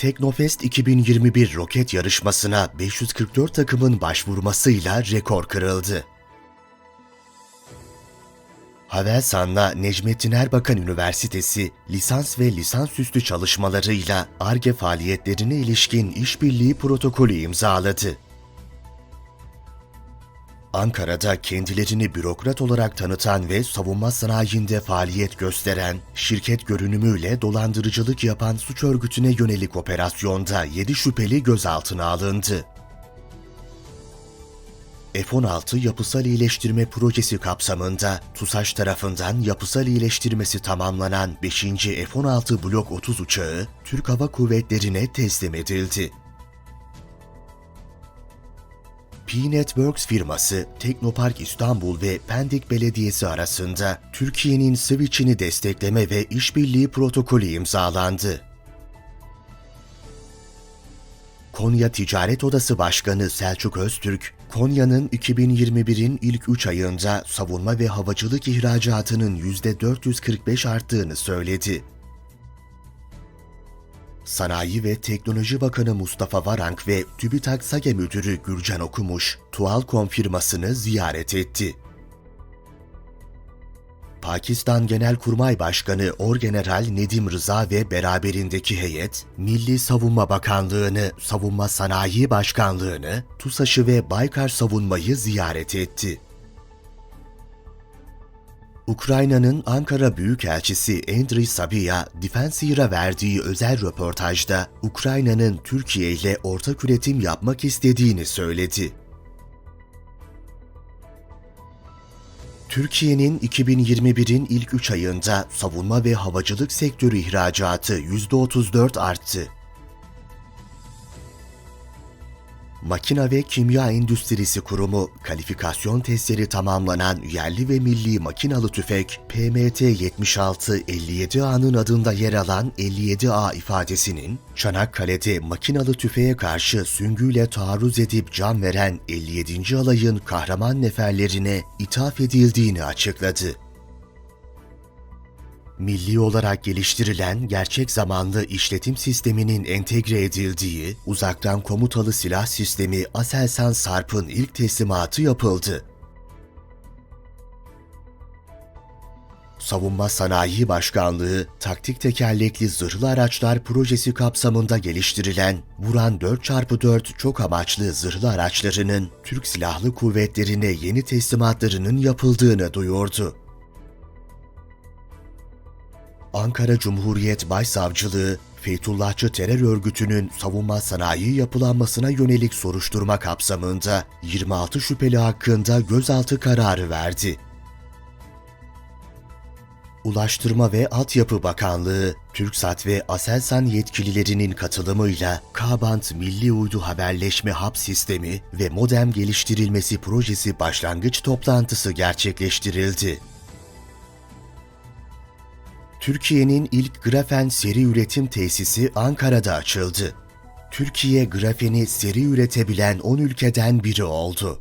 Teknofest 2021 roket yarışmasına 544 takımın başvurmasıyla rekor kırıldı. Havelsan'la Necmettin Erbakan Üniversitesi lisans ve lisansüstü çalışmalarıyla ARGE faaliyetlerine ilişkin işbirliği protokolü imzaladı. Ankara'da kendilerini bürokrat olarak tanıtan ve savunma sanayinde faaliyet gösteren, şirket görünümüyle dolandırıcılık yapan suç örgütüne yönelik operasyonda 7 şüpheli gözaltına alındı. F-16 yapısal iyileştirme projesi kapsamında TUSAŞ tarafından yapısal iyileştirmesi tamamlanan 5. F-16 Blok 30 uçağı Türk Hava Kuvvetleri'ne teslim edildi. P-Networks firması, Teknopark İstanbul ve Pendik Belediyesi arasında Türkiye'nin Switch'ini destekleme ve işbirliği protokolü imzalandı. Konya Ticaret Odası Başkanı Selçuk Öztürk, Konya'nın 2021'in ilk 3 ayında savunma ve havacılık ihracatının %445 arttığını söyledi. Sanayi ve Teknoloji Bakanı Mustafa Varank ve TÜBİTAK SAGE Müdürü Gürcan Okumuş, Tualcom firmasını ziyaret etti. Pakistan Genelkurmay Başkanı Orgeneral Nedim Rıza ve beraberindeki heyet, Milli Savunma Bakanlığı'nı, Savunma Sanayi Başkanlığı'nı, TUSAŞ'ı ve Baykar Savunmayı ziyaret etti. Ukrayna'nın Ankara Büyükelçisi Andriy Sabiya, Defensir'a verdiği özel röportajda Ukrayna'nın Türkiye ile ortak üretim yapmak istediğini söyledi. Türkiye'nin 2021'in ilk 3 ayında savunma ve havacılık sektörü ihracatı %34 arttı. Makina ve Kimya Endüstrisi Kurumu kalifikasyon testleri tamamlanan yerli ve milli makinalı tüfek PMT-76-57A'nın adında yer alan 57A ifadesinin Çanakkale'de makinalı tüfeğe karşı süngüyle taarruz edip can veren 57. alayın kahraman neferlerine ithaf edildiğini açıkladı milli olarak geliştirilen gerçek zamanlı işletim sisteminin entegre edildiği uzaktan komutalı silah sistemi Aselsan Sarp'ın ilk teslimatı yapıldı. Savunma Sanayi Başkanlığı, taktik tekerlekli zırhlı araçlar projesi kapsamında geliştirilen Vuran 4x4 çok amaçlı zırhlı araçlarının Türk Silahlı Kuvvetleri'ne yeni teslimatlarının yapıldığını duyurdu. Ankara Cumhuriyet Başsavcılığı, Feytullahçı terör örgütünün savunma sanayi yapılanmasına yönelik soruşturma kapsamında 26 şüpheli hakkında gözaltı kararı verdi. Ulaştırma ve Altyapı Bakanlığı, TürkSat ve Aselsan yetkililerinin katılımıyla Kabant Milli Uydu Haberleşme Hap Sistemi ve Modem Geliştirilmesi Projesi başlangıç toplantısı gerçekleştirildi. Türkiye'nin ilk grafen seri üretim tesisi Ankara'da açıldı. Türkiye grafeni seri üretebilen 10 ülkeden biri oldu.